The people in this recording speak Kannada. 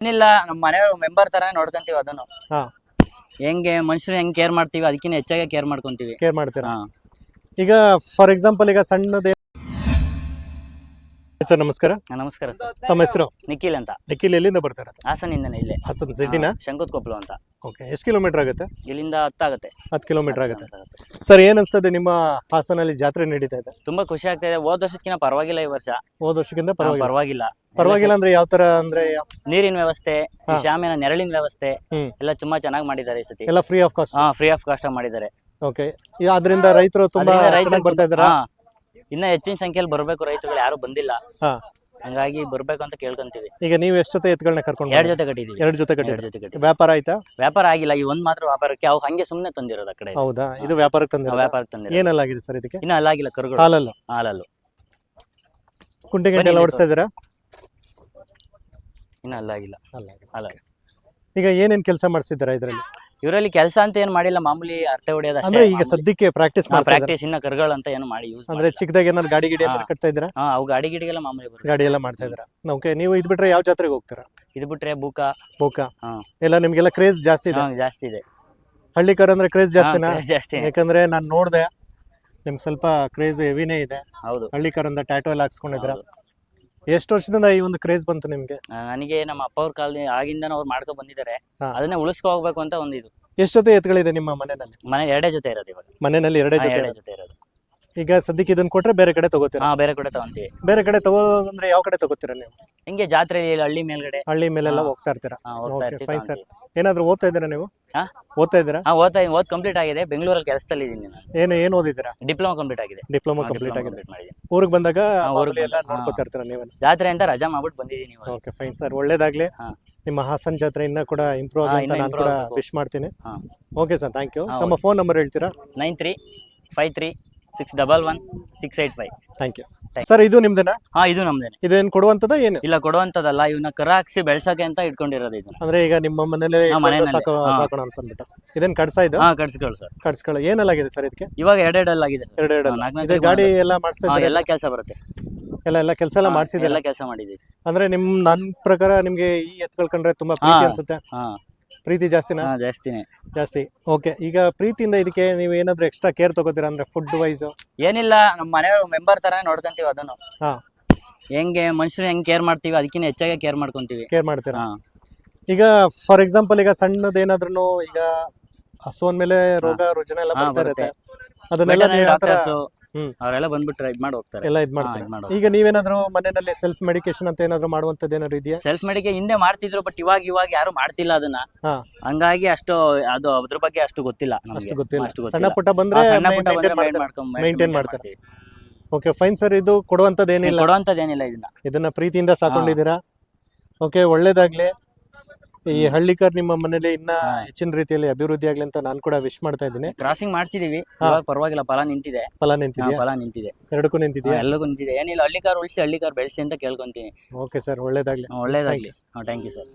ಏನಿಲ್ಲ ನಮ್ಮ ಮನೆ ಮೆಂಬರ್ ತರ ನೋಡ್ಕೊಂತೀವಿ ಅದನ್ನು. ಹಾ. ಹೆಂಗೆ ಮನುಷ್ಯರು ಹೆಂಗ್ ಕೇರ್ ಮಾಡ್ತೀವಿ ಅದಕ್ಕಿಂತ ಹೆಚ್ಚಾಗಿ ಕೇರ್ ಮಾಡ್ಕೊಂತೀವಿ. ಕೇರ್ ಮಾಡ್ತೀರಾ? ಹಾ. ಈಗ ಫಾರ್ ಎಕ್ಸಾಂಪಲ್ ಈಗ ಸಣ್ಣದೇ ಸರ್ ನಮಸ್ಕಾರ. ಹಾ, ನಮಸ್ಕಾರ ಸರ್. ತಮ್ಮ ಹೆಸರು? ನಿಖಿಲ್ ಅಂತ. ನಿಖಿಲ್ ಎಲ್ಲಿಂದ ಬರ್ತಾರೆ? ಹಾಸನಿಂದನೇ ಇಲ್ಲೇ. ಹಾಸನ್ ಸಿಟಿನ ಶಂಕುತ್ ಕೊಪ್ಪಲು ಅಂತ. ಓಕೆ ಎಷ್ಟು ಕಿಲೋಮೀಟರ್ ಆಗುತ್ತೆ? ಇಲ್ಲಿಂದ ಹತ್ತಾಗುತ್ತೆ ಹತ್ತು ಕಿಲೋಮೀಟರ್ ಆಗುತ್ತೆ. ಸರ್ ಏನ್ ಅನ್ಸ್ತದೆ ನಿಮ್ಮ ಹಾಸನಲ್ಲಿ ಜಾತ್ರೆ ನಡೀತಾ ಇದೆ? ತುಂಬಾ ಖುಷಿ ಆಗ್ತಾ ಇದೆ. ಹೋದ ವರ್ಷಕ್ಕಿಂತ ಪರವಾಗಿಲ್ಲ ಈ ವರ್ಷ. ಹೋದ ವರ್ಷಕ್ಕಿಂತ ಹಾ, ಪರವಾಗಿಲ್ಲ. ಪರವಾಗಿಲ್ಲ. ಪರವಾಗಿಲ್ಲ ಅಂದ್ರೆ ಯಾವ ತರ ಅಂದ್ರೆ ನೀರಿನ ವ್ಯವಸ್ಥೆ ಈ ಶಾಮಿನ ನೆರಳಿನ ವ್ಯವಸ್ಥೆ ಹ್ಮ್. ಎಲ್ಲ ತುಂಬಾ ಚೆನ್ನಾಗಿ ಮಾಡಿದ್ದಾರೆ ಈ ಸತಿ. ಎಲ್ಲ ಫ್ರೀ ಆಫ್ ಕಾಸ್ಟ್ ಹಾ ಫ್ರೀ ಆಫ್ ಕಾಸ್ಟ್ ಮಾಡಿದ್ದಾರೆ. ಓಕೆ ಅದರಿಂದ ರೈತರು ತುಂಬಾ ಅದ್ರಿಂದ ರೈತರು ಚೆನ್ನಾಗಿ ಬರ್ತಾ ಇದಾರ ಹಾ. ಇನ್ನ ಹೆಚ್ಚಿನ ಸಂಖ್ಯೆಯಲ್ಲಿ ಬರಬೇಕು ರೈತರುಗಳು ಯಾರು ಬಂದಿಲ್ಲ. ಹಾ. ಹಂಗಾಗಿ ಬರ್ಬೇಕು ಅಂತ ಕೇಳ್ಕೊಂತೀವಿ. ಈಗ ನೀವು ಎಷ್ಟು ಜೊತೆ ಎತ್ಗಳನ್ನ ಕರ್ಕೊಂಡು ಎರಡ್ ಜೊತೆ ಕಟ್ಟಿದೀವಿ. ಎರಡು ಜೊತೆ ಎರಡ್ ಕಟ್ಟಿದ್ರಿ ಜೊತೆ ಕಟ್ಟಿದೀವಿ. ವ್ಯಾಪಾರ ಆಯ್ತಾ? ವ್ಯಾಪಾರ ಆಗಿಲ್ಲ ಈ ಒಂದ್ ಮಾತ್ರ ವ್ಯಾಪಾರಕ್ಕೆ ಅವು ಹಂಗೆ ಸುಮ್ನೆ ತಂದಿರೋದು ಆ ಕಡೆ. ಹೌದಾ? ಇದು ವ್ಯಾಪಾರಕ್ಕೆ ತಂದಿರ ವ್ಯಾಪಾರ ತಂದಿರೋದು. ಏನಲ್ಲ ಆಗಿದೆ ಸರ್ ಇದಕ್ಕೆ? ಇನ್ನ ಅಲ್ಲಾಗಿಲ್ಲ ಕರುಗಳು. ಹಾಲಲ್ಲ? ಹಾಲಲ್ಲ. ಕುಂಟೆ ಗಂಟೆ ಎಲ್ಲ ಬನ್ನಿ ಓಡಿಸ್ತಾ ಇದ್ದೀರಾ? ಇನ್ನ ಅಲ್ಲಾಗಿಲ್ಲ ಅಲ್ಲ. ಈಗ ಏನೇನ್ ಕೆಲಸ ಮಾಡಿಸಿದ್ದೀರಾ ಇದರಲ್ಲಿ? ಇವರಲ್ಲಿ ಕೆಲಸ ಅಂತ ಏನು ಮಾಡಿಲ್ಲ ಮಾಮೂಲಿ ಅರ್ಥ ಹೊಡೆಯೋದು ಅಂದ್ರೆ ಈಗ ಸದ್ಯಕ್ಕೆ ಪ್ರಾಕ್ಟೀಸ್ ಪ್ರಾಕ್ಟೀಸ್ ಇನ್ನ ಕರ್ಗಳು ಅಂತ ಏನು ಮಾಡಿ ಯೂಸ್ ಅಂದ್ರೆ ಚಿಕ್ಕದಾಗ ಏನಾದ್ರು ಗಾಡಿ ಗಿಡಿ ಅಂತ ಕಟ್ತಾ ಇದ್ದೀರಾ? ಹಾ ಅವು ಗಾಡಿ ಗಿಡಿಗೆಲ್ಲ ಮಾಮೂಲಿ ಬರುತ್ತೆ. ಗಾಡಿ ಎಲ್ಲ ಮಾಡ್ತಾ ಇದ್ದೀರಾ? ಓಕೆ ನೀವು ಇದ್ ಬಿಟ್ರೆ ಯಾವ ಜಾತ್ರೆಗೆ ಹೋಗ್ತೀರಾ? ಇದು ಬಿಟ್ರೆ ಬೂಕ. ಬೂಕ. ಎಲ್ಲ ನಿಮ್ಗೆಲ್ಲ ಕ್ರೇಜ್ ಜಾಸ್ತಿ ಇದೆ? ಜಾಸ್ತಿ ಇದೆ. ಹಳ್ಳಿ ಕಾರ್ ಅಂದ್ರೆ ಕ್ರೇಜ್ ಜಾಸ್ತಿನಾ? ಜಾಸ್ತಿ ಯಾಕಂದ್ರೆ ನಾನು ನೋಡ್ದೆ ನಿಮ್ಗೆ ಸ್ವಲ್ಪ ಕ್ರೇಜ್ ಹೆವಿನೇ ಇದೆ. ಹೌದು. ಹಳ್ಳಿ ಕಾರ್ ಅಂತ ಟ್ಯಾಟೋ ಎಲ್ಲ ಹಾಕ್ಸ್ಕೊಂಡಿದ್ರ. ಎಷ್ಟು ವರ್ಷದಿಂದ ಈ ಒಂದು ಕ್ರೇಜ್ ಬಂತು ನಿಮ್ಗೆ? ಆ, ನನಗೆ ನಮ್ಮ ಅಪ್ಪ ಅವ್ರ ಕಾಲದಿಂದ ಆಗಿಂದ ಅವ್ರು ಮಾಡ್ಕೊ ಬಂದಿದ್ದಾರೆ. ಹಾ. ಅದನ್ನೇ ಉಳಿಸ್ಕೊ ಹೋಗ್ಬೇಕು ಅಂತ ಒಂದು ಇದು. ಎಷ್ಟು ಜೊತೆ ಎತ್ಗಳಿದೆ ನಿಮ್ಮ ಮನೆಯಲ್ಲಿ? ಮನೆ ಎರಡೇ ಜೊತೆ ಇರೋದು ಇವಾಗ. ಮನೆಯಲ್ಲಿ ಎರಡೇ ಹಾ, ಜೊತೆ ಎರಡೇ ಇರೋದು. ಜೊತೆ ಇರೋದು. ಈಗ ಸದ್ಯಕ್ಕೆ ಇದನ್ನ ಕೊಟ್ರೆ ಬೇರೆ ಕಡೆ ತಗೋತೀರಾ? ಹಾ ಬೇರೆ ಕಡೆ ತಗೊಂತೀವಿ. ಬೇರೆ ಕಡೆ ತಗೋದಂದ್ರೆ ಯಾವ ಕಡೆ ತಗೋತೀರಾ ನೀವು? ಹಿಂಗೆ ಜಾತ್ರೆ ಹಳ್ಳಿ ಮೇಲ್ಗಡೆ. ಹಳ್ಳಿ ಮೇಲೆಲ್ಲ. ಹೋಗ್ತಾ ಇರ್ತೀರಾ? ಹಾ, ಹೋಗ್ತಾ Okay, ಇರ್ತೀವಿ fine, sir. ಏನಾದ್ರು ಓದ್ತಾ ಇದ್ದೀರಾ ನೀವು? ಹಾ? ಓದ್ತಾ ಇದ್ದೀರಾ? ಹಾ ಓದ್ತಾ ಓದ್ ಕಂಪ್ಲೀಟ್ ಆಗಿದೆ. ಬೆಂಗಳೂರಲ್ಲಿ ಕೆಲಸದಲ್ಲಿ ಇದ್ದೀನಿ ನಾನು. ಏನು ಏನು ಓದಿದ್ದೀರಾ? ಡಿಪ್ಲೊಮಾ ಕಂಪ್ಲೀಟ್ ಆಗಿದೆ. ಡಿಪ್ಲೊಮಾ ಕಂಪ್ಲೀಟ್ ಆಗಿದೆ. ಮಾಡಿದ್ದೀನಿ. ಊರಿಗೆ ಬಂದಾಗ ಹಾ, ಊರಿಗ್ ಮಾಮೂಲಿ ಎಲ್ಲ ಬಂದಾಗ. ನೋಡ್ಕೊತಾ ಇರ್ತೀರಾ ನೀವು? ಜಾತ್ರೆ ಅಂತ ರಜಾ ಮಾಡ್ಬಿಟ್ಟು ಬಂದಿದ್ದೀನಿ ಇವಾಗ. ಓಕೆ ಫೈನ್ ಸರ್ ಒಳ್ಳೇದಾಗ್ಲಿ. ಹಾ. ನಿಮ್ಮ ಹಾಸನ್ ಜಾತ್ರೆ ಇನ್ನ ಕೂಡ ಇಂಪ್ರೂವ್ ಹಾ, ಆಗಲಿ ಅಂತ ಇನ್ನ ನಾನು improve ಕೂಡ ಆಗ್ಬೇಕು. ವಿಶ್ ಮಾಡ್ತೀನಿ. ಹಾ. ಓಕೆ ಸರ್ ಥ್ಯಾಂಕ್ ಯು ಹಾ, ತಮ್ಮ ಫೋನ್ ನಂಬರ್ ಹೇಳ್ತೀರಾ? Nine three five three six double one six eight five thank you Thank sir ಇದು ನಿಮ್ದೇನಾ? ಹಾ ಇದು ನಮ್ದೇನೆ. ಇದೇನ್ ಕೊಡುವಂತದ ಏನು? ಇಲ್ಲ ಕೊಡುವಂತದಲ್ಲ ಇವನ್ನ ಕರ ಹಾಕ್ಸಿ ಬೆಳ್ಸಕ್ಕೆ ಅಂತ ಇಟ್ಕೊಂಡಿರೋದು ಇದನ್ನ ಅಂದ್ರೆ ಈಗ ನಿಮ್ಮ ಮನೇಲಿ ಹಾ, ಇಟ್ಕೊಂಡು ಸಾಕೋ ಹಾ. ಸಾಕೋಣ ಅಂತ ಅಂದ್ಬಿಟ್ಟು ಇದೇನು ಕಡ್ಸ ಇದು? ಹಾ ಕಟ್ಸ್ಗಳು ಸರ್. ಕಡ್ಸ್ಕೊಳ್ಳೋ. ಏನಲ್ಲಾಗಿದೆ ಸರ್ ಇದಕ್ಕೆ? ಇವಾಗ ಎರಡೆರಡಲ್ಲಿ ಆಗಿದೆ. ಎರಡು ಎರಡು ಹಾ, ಇದೆ ಗಾಡಿ ಎಲ್ಲ ಮಾಡಿಸ್ತಾ ಹಾ, ಇದ್ದೀರಾ? ಎಲ್ಲ ಕೆಲಸ ಬರುತ್ತೆ. ಎಲ್ಲ ಎಲ್ಲ ಕೆಲಸ ಎಲ್ಲ ಹಾ, ಎಲ್ಲಾ ಎಲ್ಲ ಕೆಲಸ ಮಾಡಿದೀವಿ ಅಂದ್ರೆ ನಿಮ್ ನನ್ ಪ್ರಕಾರ ನಿಮ್ಗೆ ಈ ಎತ್ಕೊಳ್ಕೊಂಡ್ರೆ ತುಂಬಾ ಪ್ರೀತಿ ಹಾ. ಅನ್ಸುತ್ತೆ. ಹಾ. ಪ್ರೀತಿ ಜಾಸ್ತಿನಾ? ಹಾ ಜಾಸ್ತಿನೇ. ಜಾಸ್ತಿ. ಓಕೆ ಈಗ ಪ್ರೀತಿಯಿಂದ ಇದಕ್ಕೆ ನೀವು ಏನಾದ್ರು ಎಕ್ಸ್ಟ್ರಾ ಕೇರ್ ತಗೋತೀರಾ ಅಂದ್ರೆ ಫುಡ್ ವೈಸ್ ಏನಿಲ್ಲ ನಮ್ಮ ಮನೆ ಮೆಂಬರ್ ತರ ನೋಡ್ಕೊಂತೀವಿ ಅದನ್ನು. ಹಾ. ಹೆಂಗೆ ಮನುಷ್ಯರು ಹೆಂಗ್ ಕೇರ್ ಮಾಡ್ತೀವಿ ಅದಕ್ಕಿಂತ ಹೆಚ್ಚಾಗಿ ಕೇರ್ ಮಾಡ್ಕೊಂತೀವಿ. ಕೇರ್ ಮಾಡ್ತೀರಾ? ಹಾ. ಈಗ ಫಾರ್ ಎಕ್ಸಾಂಪಲ್ ಈಗ ಸಣ್ಣದೇನಾದ್ರೂ ಈಗ ಹಸು ಮೇಲೆ ರೋಗ ರುಜಿನ ಎಲ್ಲ ಹಾ, ಬರ್ತಾ ಬರುತ್ತೆ. ಇರುತ್ತೆ ಅದನ್ನೆಲ್ಲ ನೀವು ಯಾವ ಥರ ಡಾಕ್ಟರ್ಸ್ ಹ್ಮ್. ಅವರೆಲ್ಲ ಬಂದ್ಬಿಟ್ಟು ಇದು ಮಾಡಿ ಹೋಗ್ತಾರೆ. ಎಲ್ಲ ಇದ್ ಹಾ, ಮಾಡ್ತೀರಾ ಇದ್. ಈಗ ನೀವೇನಾದ್ರೂ ಮನೆಯಲ್ಲಿ ಸೆಲ್ಫ್ ಮೆಡಿಕೇಶನ್ ಅಂತ ಏನಾದ್ರು ಮಾಡುವಂತದ್ದು ಏನಾದ್ರು ಇದೆಯಾ? ಸೆಲ್ಫ್ ಮೆಡಿಕೆ ಹಿಂದೆ ಮಾಡ್ತಿದ್ರು ಬಟ್ ಇವಾಗ ಇವಾಗ ಯಾರು ಮಾಡ್ತಿಲ್ಲ ಅದನ್ನ. ಹಾ. ಹಂಗಾಗಿ ಅಷ್ಟು ಅದು ಅದ್ರ ಬಗ್ಗೆ ಅಷ್ಟು ಗೊತ್ತಿಲ್ಲ ನಮ್ಗೆ. ಅಷ್ಟು ಗೊತ್ತಿಲ್ಲ. ಅಷ್ಟು ಸಣ್ಣ ಪುಟ್ಟ ಬಂದ್ರೆ ಹಾ, ಸಣ್ಣ ಪುಟ್ಟ maintain ಬಂದ್ರೆ ಮಾಡ್ತಾರೆ. ಮಾಡ್ಕೊಂಡ್- maintain maintain ಮಾಡ್ತಾರೆ. ಮಾಡ್ತೀವಿ. ಓಕೆ ಫೈನ್ ಸರ್ ಇದು ಕೊಡುವಂತದ್ದು ಏನ್ ಏನಿಲ್ಲ ಕೊಡುವಂತದ್ದೇನಿಲ್ಲ ಇದನ್ನ. ಇದನ್ನ ಪ್ರೀತಿಯಿಂದ ಸಾಕೊಂಡಿದ್ದೀರಾ? ಓಕೆ ಒಳ್ಳೇದಾಗ್ಲಿ. ಈ ಹಳ್ಳಿಕರ್ ನಿಮ್ಮ ಮನೇಲಿ ಇನ್ನ ಹೆಚ್ಚಿನ ರೀತಿಯಲ್ಲಿ ಅಭಿವೃದ್ಧಿ ಆಗ್ಲಿ ಅಂತ ನಾನು ಕೂಡ ವಿಶ್ ಮಾಡ್ತಾ ಇದ್ದೀನಿ. ಕ್ರಾಸಿಂಗ್ ಮಾಡ್ಸಿದೀವಿ. ಇವಾಗ ಪರವಾಗಿಲ್ಲ ಫಲ ನಿಂತಿದೆ. ಫಲ ನಿಂತಿದೆ ಫಲ ನಿಂತಿದೆ. ಎರಡಕ್ಕೂ ನಿಂತಿದೆ ಎಲ್ಲಗೂ ಎಲ್ಲರಿಗೂ ನಿಂತಿದೆ. ಏನಿಲ್ಲ ಹಳ್ಳಿ ಕಾರ್ ಉಳಿಸಿ ಹಳ್ಳಿ ಕಾರ್ ಬೆಳೆಸಿ ಅಂತ ಕೇಳ್ಕೊಂತೀನಿ. ಓಕೆ ಸರ್ ಒಳ್ಳೇದಾಗ್ಲಿ. ಒಳ್ಳೇದಾಗ್ಲಿ. Thank you sir